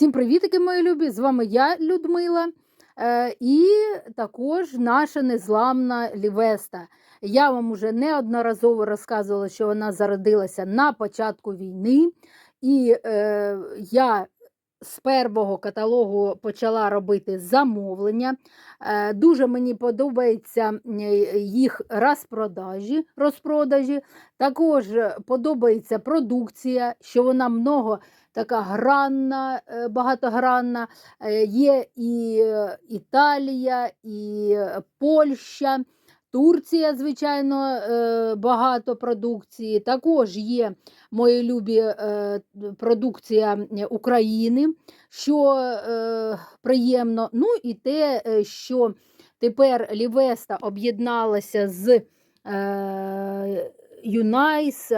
Всім привітики, мої любі! З вами я, Людмила, е, і також наша незламна Лівеста. Я вам уже неодноразово розказувала, що вона зародилася на початку війни, і е, я з першого каталогу почала робити замовлення. Е, дуже мені подобаються е, їх розпродажі, розпродажі. Також подобається продукція, що вона много така гранна, е, багатогранна. Е, Є і е, Італія, і Польща, Турція, звичайно, багато продукції. Також є мої любі продукція України, що приємно. Ну і те, що тепер Лівеста об'єдналася з. Юнайс,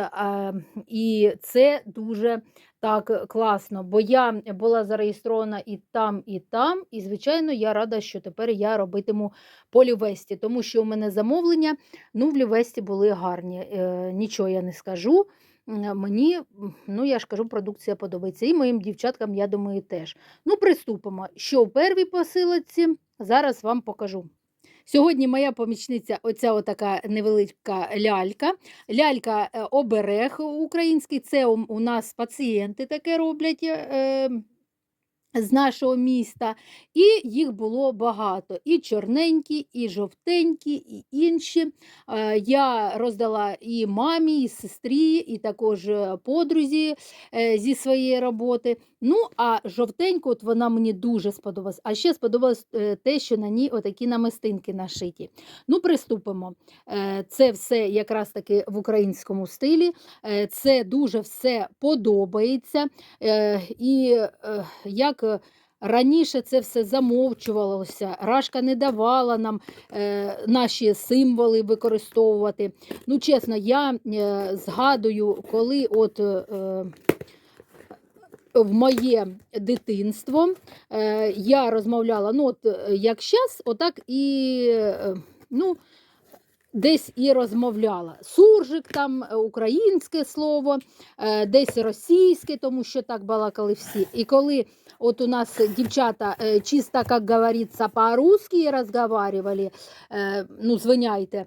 і це дуже так класно, бо я була зареєстрована і там, і там, і, звичайно, я рада, що тепер я робитиму по Лівесті, тому що у мене замовлення ну, в Лівесті були гарні. Е, нічого я не скажу. Мені, ну я ж кажу, продукція подобається. І моїм дівчаткам, я думаю, теж. Ну, приступимо. Що в первій посилці, зараз вам покажу. Сьогодні моя помічниця оця отака невелика лялька. Лялька е, оберег український. Це у, нас пацієнти таке роблять. Е, з нашого міста, і їх було багато. І чорненькі, і жовтенькі, і інші. Е, Я роздала і мамі, і сестрі, і також подрузі зі своєї роботи. Ну, а жовтеньку от вона мені дуже сподобалась. А ще сподобалось е, те, що на ній отакі намистинки нашиті. Ну, приступимо. Е, Це все якраз таки в українському стилі. Е, Це дуже все подобається. І як раніше це все замовчувалося, Рашка не давала нам наші символи використовувати. Ну, чесно, я згадую, коли от. В моє дитинство е, я розмовляла, ну, от, як зараз, отак і е, ну, десь і розмовляла. Суржик там е, українське слово, десь російське, тому що так балакали всі. І коли от у нас дівчата чисто, як говориться, по-русски розговаривали, е, ну, звиняйте,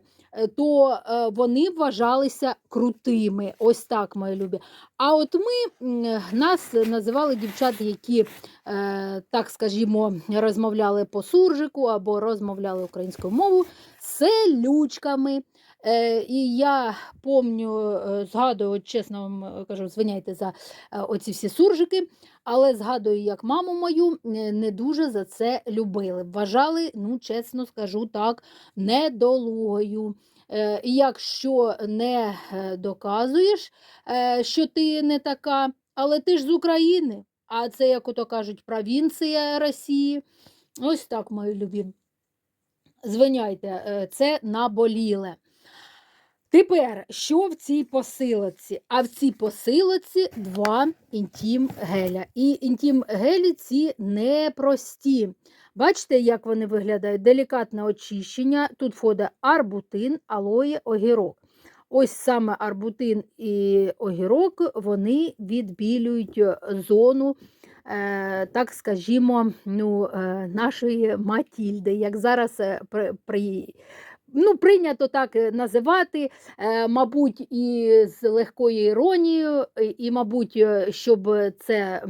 то вони вважалися крутими. Ось так, мої любі. А от ми нас називали дівчат, які, е, так скажімо, розмовляли по суржику або розмовляли українською мовою селючками. Е, і я помню, е, згадую, чесно вам кажу, звиняйте за оці всі суржики, але згадую, як маму мою не дуже за це любили. Вважали, ну, чесно скажу так, недолугою. Е, І якщо не е, доказуєш, е, що ти не така, але ти ж з України, а це, як ото кажуть, провінція Росії. Ось так, мої любі. Звиняйте, це наболіле. Тепер, що в цій посилоці? А в цій посилоці два інтім геля. І інтім гелі ці непрості. Бачите, як вони виглядають? Делікатне очищення. Тут входить арбутин, алоє, огірок. Ось саме арбутин і огірок вони відбілюють зону, е, так скажімо, ну, е, нашої Матільди, як зараз е, при, ну, прийнято так е, називати, е, мабуть, і з легкою іронією, і, мабуть, е, щоб це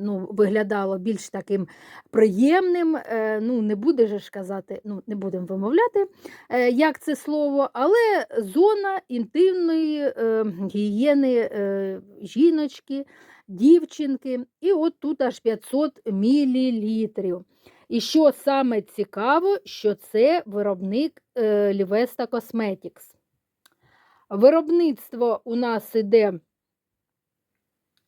ну, виглядало більш таким приємним. Ну, не буде ж казати, ну, не будемо вимовляти, як це слово, але зона інтимної гігієни жіночки, дівчинки. І от тут аж 500 мл. І що саме цікаво, що це виробник Livesta Cosmetics. Виробництво у нас іде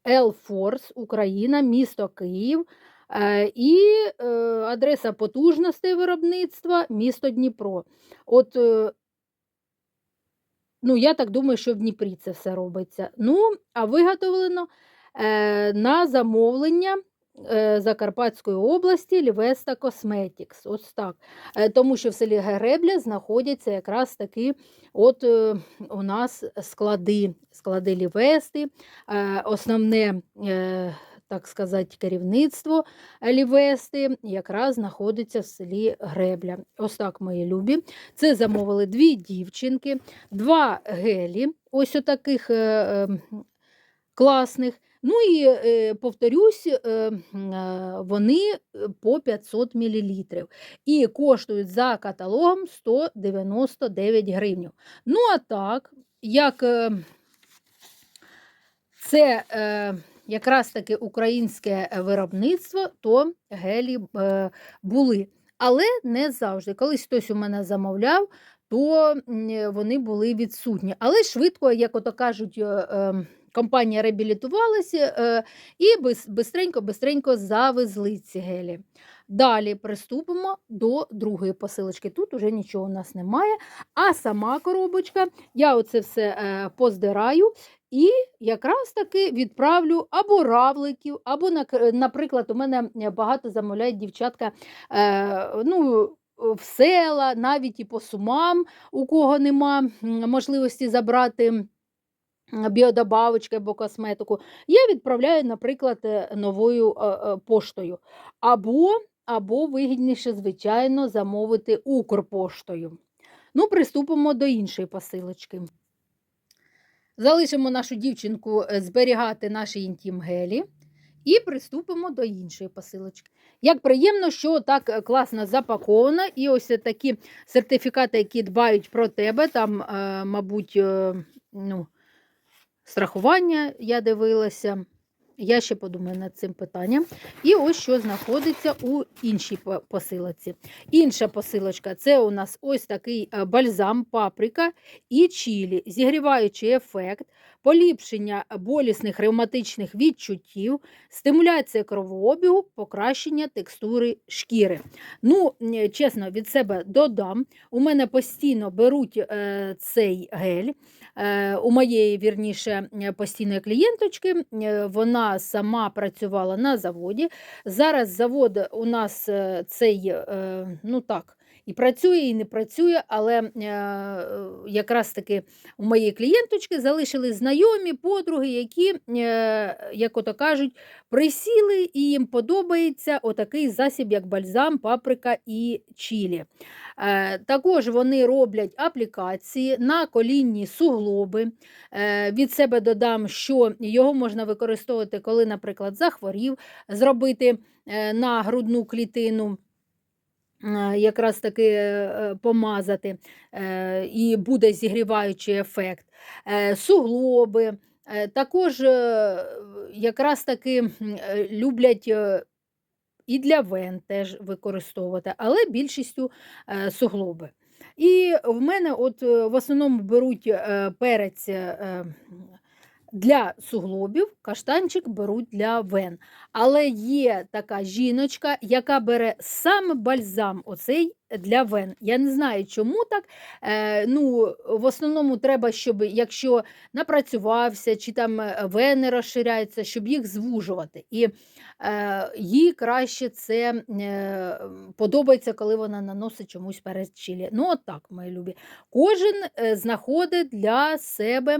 L-Force, Україна, місто Київ. Е, І е, адреса потужностей виробництва місто Дніпро. От, е, ну, я так думаю, що в Дніпрі це все робиться. Ну, а виготовлено на замовлення Закарпатської області Лівеста Cosmetics. Ось так. Е, Тому що в селі Гребля знаходяться якраз таки от е, у нас склади, склади Лівести. Е, Основне, е, так сказати, керівництво Лівести якраз знаходиться в селі Гребля. Ось так, мої любі. Це замовили дві дівчинки, два гелі, ось отаких е, е, класних. Ну і е, повторюсь, е, е, вони по 500 мл і коштують за каталогом 199 гривень. Ну, а так, як це якраз таки українське виробництво, то гелі були. Але не завжди. Колись хтось у мене замовляв, то вони були відсутні. Але швидко, як ото кажуть, е, е, компанія реабілітувалася е, і бис- бистренько, бистренько завезли ці гелі. Далі приступимо до другої посилочки. Тут уже нічого у нас немає. А сама коробочка, я оце все е, поздираю і якраз таки відправлю або равликів, або, наприклад, у мене багато замовляють дівчатка. Е, ну, в села, навіть і по сумам, у кого нема можливості забрати біодобавочки або косметику, я відправляю, наприклад, е, новою е, е, поштою. Або, або вигідніше, звичайно, замовити Укрпоштою. Ну, приступимо до іншої посилочки. Залишимо нашу дівчинку зберігати наші інтім-гелі і приступимо до іншої посилочки. Як приємно, що так класно запаковано, і ось такі сертифікати, які дбають про тебе, там, мабуть, ну, страхування я дивилася. Я ще подумаю над цим питанням. І ось що знаходиться у іншій по- посилочці. Інша посилочка це у нас ось такий е, бальзам, паприка і чілі, зігріваючий ефект, поліпшення болісних ревматичних відчуттів, стимуляція кровообігу, покращення текстури шкіри. Ну, чесно, від себе додам. У мене постійно беруть е, цей гель. Е, у моєї вірніше е, постійної клієнточки. е, Вона сама працювала на заводі. Зараз завод у нас цей, ну так. І працює, і не працює, але е, якраз таки у моєї клієнточки залишили знайомі подруги, які, е, як ото кажуть, присіли і їм подобається отакий засіб, як бальзам, паприка і чілі. Е, Також вони роблять аплікації на колінні суглоби. Е, Від себе додам, що його можна використовувати, коли, наприклад, захворів, зробити е, на грудну клітину. Якраз таки помазати, і буде зігріваючий ефект. Суглоби. Також якраз таки люблять і для вен теж використовувати, але більшістю е, суглоби. І в мене от е, в основному беруть е, перець для суглобів, каштанчик беруть для вен. Але є така жіночка, яка бере саме бальзам оцей для вен. Я не знаю, чому так. Е, ну, в основному треба, щоб якщо напрацювався, чи там е, вени розширяються, щоб їх звужувати. І е, їй краще це е, подобається, коли вона наносить чомусь перед чилі. Ну, от так, мої любі. Кожен е, знаходить для себе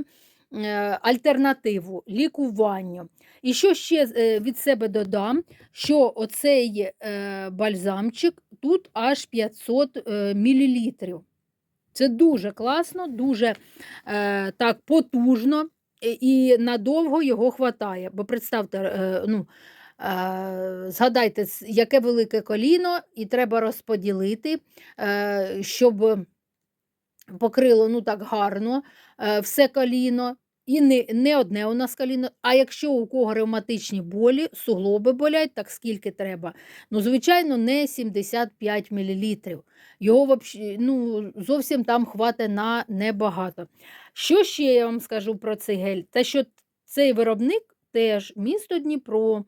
альтернативу лікуванню. І що ще е, від себе додам, що оцей е, бальзамчик тут аж 500 е, мл. Це дуже класно, дуже е, так потужно і, надовго його хватає. Бо представте, е, ну, е, згадайте, яке велике коліно, і треба розподілити, е, щоб покрило ну, так гарно е, все коліно. І не, не одне у нас коліно. А якщо у кого ревматичні болі, суглоби болять, так скільки треба. Ну, звичайно, не 75 мл. Його ну, зовсім там хватить на небагато. Що ще я вам скажу про цей гель? Те, що цей виробник теж місто Дніпро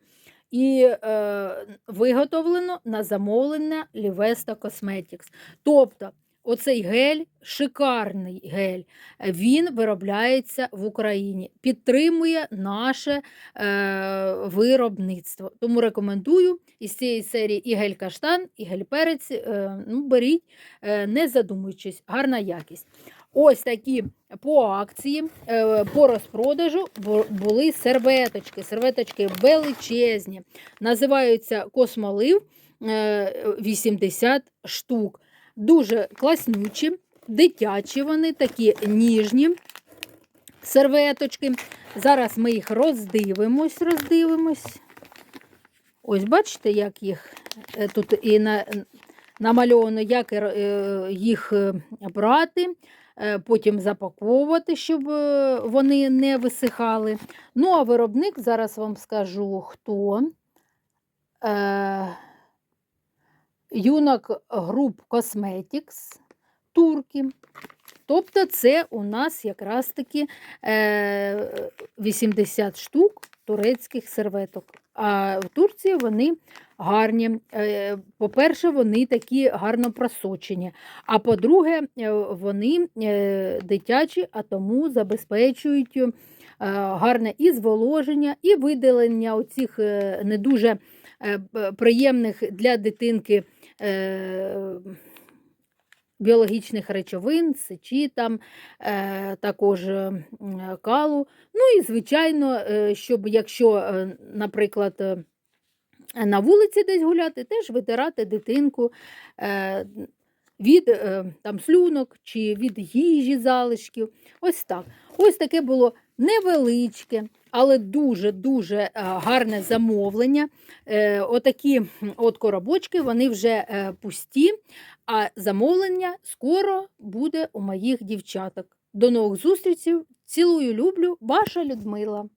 і е, виготовлено на замовлення Livesta Cosmetics. Тобто, оцей гель шикарний гель. Він виробляється в Україні, підтримує наше е, виробництво. Тому рекомендую із цієї серії і гель каштан, і гель перець. Е, ну, беріть, е, не задумуючись, гарна якість. Ось такі по акції, е, по розпродажу були серветочки. Серветочки величезні. Називаються космолив е, 80 штук. Дуже класнючі, дитячі вони, такі ніжні серветочки. Зараз ми їх роздивимось, роздивимось. Ось бачите, як їх е, тут і на, намальовано, як е, їх е, брати, е, потім запаковувати, щоб вони не висихали. Ну, а виробник, зараз вам скажу, хто. Е, Юнак Груп Cosmetics, турки. Тобто це у нас якраз таки е, 80 штук турецьких серветок. А в Турції вони гарні. Е, По-перше, вони такі гарно просочені. А по-друге, е, вони е, дитячі, а тому забезпечують е, гарне і зволоження, і видалення оцих е, не дуже е, приємних для дитинки. е, Біологічних речовин, сечі, там, е, також е, калу. Ну і, звичайно, е, щоб якщо, е, наприклад, е, на вулиці десь гуляти, теж витирати дитинку е, від е, там, слюнок чи від їжі залишків. Ось так. Ось таке було невеличке, але дуже-дуже е, гарне замовлення. Е, Отакі от коробочки, вони вже е, пусті, а замовлення скоро буде у моїх дівчаток. До нових зустрічей. Цілую, люблю, ваша Людмила.